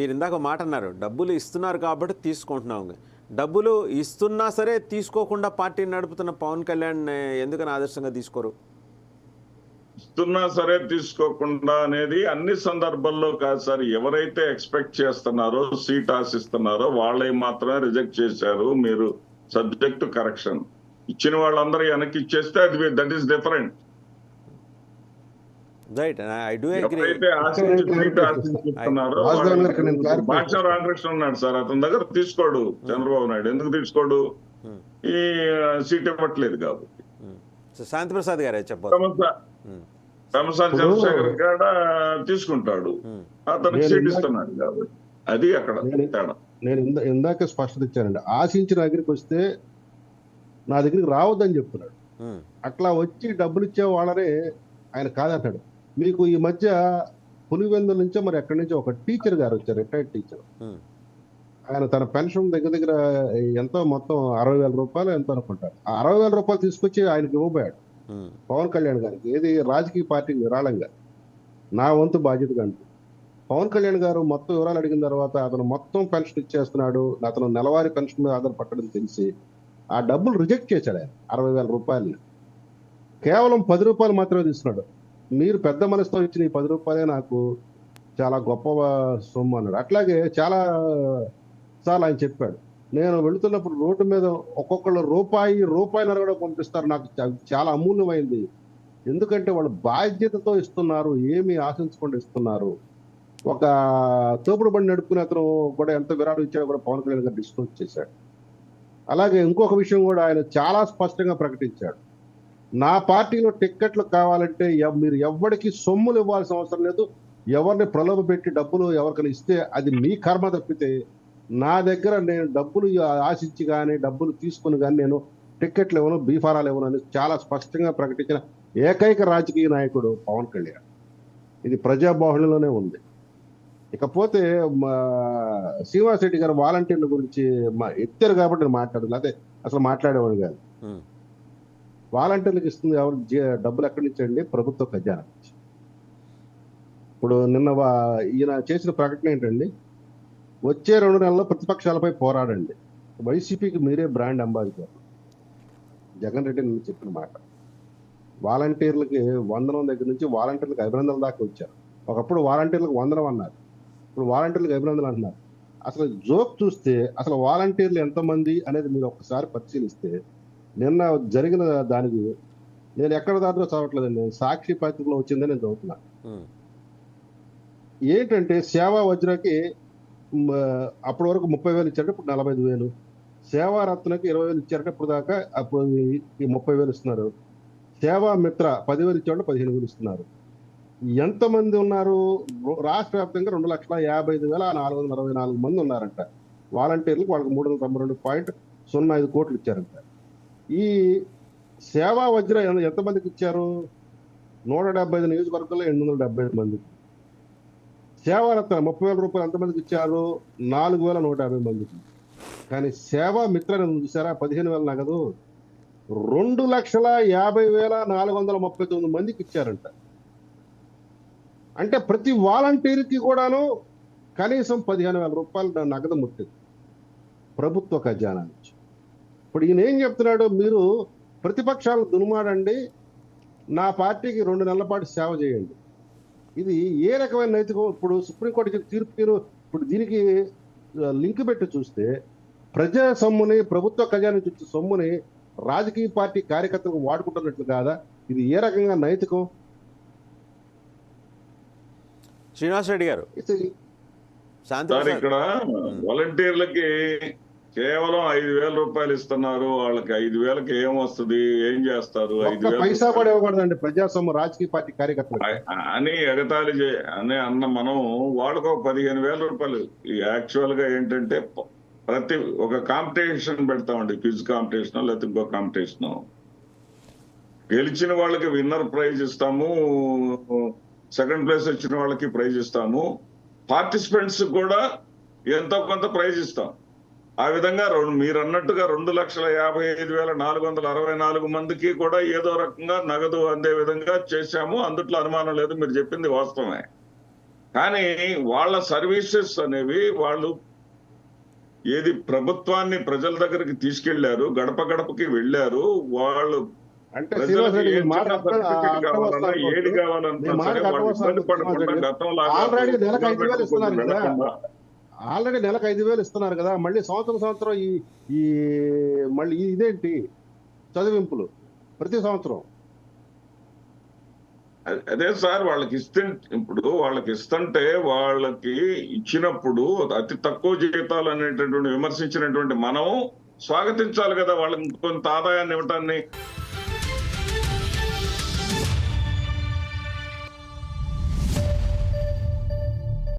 మీరు ఇందాక మాట అన్నారు. డబ్బులు ఇస్తున్నారు కాబట్టి తీసుకుంటున్నాం. డబ్బులు ఇస్తున్నా సరే తీసుకోకుండా పార్టీని నడుపుతున్న పవన్ కళ్యాణ్ ఎందుకని ఆదర్శంగా తీసుకోరు? ఇస్తున్నా సరే తీసుకోకుండా అనేది అన్ని సందర్భాల్లో కాదు సార్. ఎవరైతే ఎక్స్పెక్ట్ చేస్తున్నారో సీట్ ఆశిస్తున్నారో వాళ్ళే మాత్రమే రిజెక్ట్ చేశారు. మీరు సబ్జెక్ట్ కరెక్షన్. ఇచ్చిన వాళ్ళందరూ వెనక్కి ఇచ్చేస్తే అది that is different. Right I do agree భాష రామకృష్ణ ఉన్నాడు సార్. అతని దగ్గర తీసుకోడు. చంద్రబాబు నాయుడు. ఎందుకు తీసుకోడు? ఈ సీట్ ఇవ్వట్లేదు కాబట్టి. సో శాంతి ప్రసాద్ గారే చెప్పారు తమసాని చంద్రశేఖర్ కాడ తీసుకుంటాడు. అతనికి సీట్ ఇస్తున్నాడు కాబట్టి. అది అక్కడ నేను- తేడా. నేను ఇందా ఇందాక స్పష్టత ఇచ్చానండి. ఆశించిన దగ్గరికి వస్తే నా దగ్గరికి రావద్దని చెప్తున్నాడు. అట్లా వచ్చి డబ్బులు ఇచ్చే వాళ్ళనే ఆయన కాదంటాడు. మీకు ఈ మధ్య పులివెందుల నుంచో మరి ఎక్కడి నుంచో ఒక టీచర్ గారు వచ్చారు రిటైర్డ్ టీచర్ ఆయన తన పెన్షన్ దగ్గర దగ్గర ఎంతో మొత్తం అరవై వేల రూపాయలు ఎంతో అనుకుంటారు. ఆ అరవై వేల రూపాయలు తీసుకొచ్చి ఆయనకి ఇవ్వబోయాడు. పవన్ కళ్యాణ్ గారికి. ఏది రాజకీయ పార్టీకి విరాళంగా. నా వంతు బాధ్యతగా అంటూ పవన్ కళ్యాణ్ గారు మొత్తం వివరాలు అడిగిన తర్వాత అతను మొత్తం పెన్షన్ ఇచ్చేస్తున్నాడు. అతను నెలవారీ పెన్షన్ మీద ఆధారపడడం తెలిసి ఆ డబ్బులు రిజెక్ట్ చేశాడు ఆయన. అరవై వేల రూపాయలని. కేవలం పది రూపాయలు మాత్రమే తీసుకున్నాడు. మీరు పెద్ద మనసుతో ఇచ్చిన ఈ పది రూపాయలే నాకు చాలా గొప్ప సొమ్ము అన్నాడు. అట్లాగే చాలా సార్లు ఆయన చెప్పాడు నేను వెళుతున్నప్పుడు రోడ్డు మీద ఒక్కొక్కళ్ళు రూపాయి రూపాయిన్నర కూడా పంపిస్తారు నాకు చాలా అమూల్యమైంది. ఎందుకంటే వాళ్ళు బాధ్యతతో ఇస్తున్నారు ఏమి ఆశించకుండా ఇస్తున్నారు. ఒక తోపుడు బండి నడుపుకునే అతను కూడా ఎంత విరాళం ఇచ్చాడో కూడా పవన్ కళ్యాణ్ గారు డిస్కౌంట్ చేశాడు. అలాగే ఇంకొక విషయం కూడా ఆయన చాలా స్పష్టంగా ప్రకటించాడు. నా పార్టీలో టిక్కెట్లు కావాలంటే మీరు ఎవరికి సొమ్ములు ఇవ్వాల్సిన అవసరం లేదు. ఎవరిని ప్రలోభ పెట్టి డబ్బులు ఎవరికైనా ఇస్తే అది మీ కర్మ తప్పితే నా దగ్గర నేను డబ్బులు ఆశించి కానీ డబ్బులు తీసుకుని కానీ నేను టిక్కెట్లు ఇవ్వను బీఫారాలు ఇవ్వను అని చాలా స్పష్టంగా ప్రకటించిన ఏకైక రాజకీయ నాయకుడు పవన్ కళ్యాణ్. ఇది ప్రజాబాహుళ్యంలోనే ఉంది. ఇకపోతే మా శ్రీనివాస్ రెడ్డి గారు వాలంటీర్ల గురించి మా ఎత్తారు కాబట్టి నేను మాట్లాడదు అదే అసలు మాట్లాడేవాడు కాదు. వాలంటీర్లకు ఇస్తుంది ఎవరు డబ్బులు ఎక్కడి నుంచి అండి? ప్రభుత్వ ఖజానా నుంచి. ఇప్పుడు నిన్న వా- ఈయన చేసిన ప్రకటన ఏంటండి? వచ్చే రెండు నెలల్లో ప్రతిపక్షాలపై పోరాడండి. వైసీపీకి మీరే బ్రాండ్ అంబాసిడర్. జగన్ రెడ్డి నిన్న చెప్పిన మాట. వాలంటీర్లకి వందనం దగ్గర నుంచి వాలంటీర్లకు అభినందనలు దాకా వచ్చారు. ఒకప్పుడు వాలంటీర్లకు వందనం అన్నారు. ఇప్పుడు వాలంటీర్లకు అభినందనలు అంటున్నారు. అసలు జోక్ చూస్తే అసలు వాలంటీర్లు ఎంతమంది అనేది మీరు ఒకసారి పరిశీలిస్తే నిన్న జరిగిన దానికి నేను ఎక్కడ దాంట్లో చదవట్లేదండి నేను సాక్షి పత్రికలో వచ్చిందని నేను చదువుతున్నా. ఏంటంటే సేవా వజ్రకి అప్పటి వరకు ముప్పై వేలు ఇచ్చారు ఇప్పుడు నలభై ఐదు వేలు. సేవా రత్నకి ఇరవై వేలు ఇచ్చారు ఇప్పుడు దాకా అప్పుడు ఈ- ముప్పై వేలు ఇస్తున్నారు. సేవా మిత్ర పదివేలు ఇచ్చాడు పదిహేను వేలు ఇస్తున్నారు. ఎంతమంది ఉన్నారు? రాష్ట్ర వ్యాప్తంగా రెండు లక్షల యాభై ఐదు వేల నాలుగు వందల అరవై నాలుగు మంది ఉన్నారంట. వాలంటీర్లకు వాళ్ళకి మూడు వందల తొంభై రెండు పాయింట్ సున్నా ఐదు కోట్లు ఇచ్చారంట. ఈ సేవా వజ్ర ఎంత- ఎంతమందికి ఇచ్చారు? నూట డెబ్బై ఐదు నియోజకవర్గంలో ఎనిమిది వందల డెబ్బై ఐదు మందికి. సేవారత్న ముప్పై వేల రూపాయలు ఎంతమందికి ఇచ్చారు? నాలుగు వేల నూట యాభై మందికి. కానీ సేవా మిత్ర చూసారా పదిహేను వేల నగదు రెండు లక్షల యాభై వేల నాలుగు వందల ముప్పై తొమ్మిది మందికి ఇచ్చారంట. అంటే ప్రతి వాలంటీర్కి కూడాను కనీసం పదిహేను వేల రూపాయలు నగదు ముట్టింది. ప్రభుత్వ ఖజానాన్ని ఇప్పుడు ఈయన ఏం చెప్తున్నాడు? మీరు ప్రతిపక్షాలు దునుమాడండి నా పార్టీకి రెండు నెలల పాటు సేవ చేయండి. ఇది ఏ రకమైన నైతికం? ఇప్పుడు సుప్రీంకోర్టు తీర్పు తీరు ఇప్పుడు దీనికి లింక్ పెట్టి చూస్తే ప్రజా సొమ్ముని ప్రభుత్వ ఖజానా వచ్చే సొమ్ముని రాజకీయ పార్టీ కార్యకర్తలకు వాడుకుంటున్నట్లు కాదా? ఇది ఏ రకంగా నైతికం? శ్రీనివాస్ రెడ్డి గారు శాంతి ఇక్కడ వాలంటీర్లకి కేవలం ఐదు వేల రూపాయలు ఇస్తున్నారు. వాళ్ళకి ఐదు వేలకి ఏం వస్తుంది? ఏం చేస్తారు? ఐదు పైసా కూడా ఇవ్వకూడదండి. ప్రజా సొమ్ము రాజకీయ పార్టీ కార్యకర్తలకు ఆ- అని ఎగతాళి చే అని అన్న మనం వాళ్ళకు ఒక పదిహేను వేల రూపాయలు. యాక్చువల్గా ఏంటంటే ప్రతి ఒక కాంపిటీషన్ పెడతామండి. క్విజ్ కాంపిటీషన్ లేకపోతే ఇంకో కాంపిటీషన్ గెలిచిన వాళ్ళకి విన్నర్ ప్రైజ్ ఇస్తాము. సెకండ్ ప్లేస్ వచ్చిన వాళ్ళకి ప్రైజ్ ఇస్తాము. పార్టిసిపెంట్స్ కూడా ఎంతో కొంత ప్రైజ్ ఇస్తాం. ఆ విధంగా రెండు మీరు అన్నట్టుగా రెండు లక్షల యాభై ఐదు వేల నాలుగు వందల అరవై నాలుగు మందికి కూడా ఏదో రకంగా నగదు అందే విధంగా చేశాము. అందుట్లో అనుమానం లేదు మీరు చెప్పింది వాస్తవమే. కానీ వాళ్ళ సర్వీసెస్ అనేవి వాళ్ళు ఏది ప్రభుత్వాన్ని ప్రజల దగ్గరికి తీసుకెళ్ళారు గడప గడపకి వెళ్ళారు. వాళ్ళు ఏది. కావాలన్నా సరే వాళ్ళు ఇబ్బంది పడకుండా రెడ్డి. గతంలాగా ఆల్రెడీ నెలకు ఐదు వేలు ఇస్తున్నారు కదా. మళ్ళీ సంవత్సరం సంవత్సరం ఈ ఈ మళ్ళీ ఇదేంటి చదివింపులు ప్రతి సంవత్సరం అదే సార్ వాళ్ళకి ఇస్తే ఇప్పుడు వాళ్ళకి ఇస్తుంటే వాళ్ళకి ఇచ్చినప్పుడు అతి తక్కువ జీతాలు అనేటటువంటి విమర్శించినటువంటి మనం స్వాగతించాలి కదా వాళ్ళకి కొంత ఆదాయాన్ని ఇవ్వటాన్ని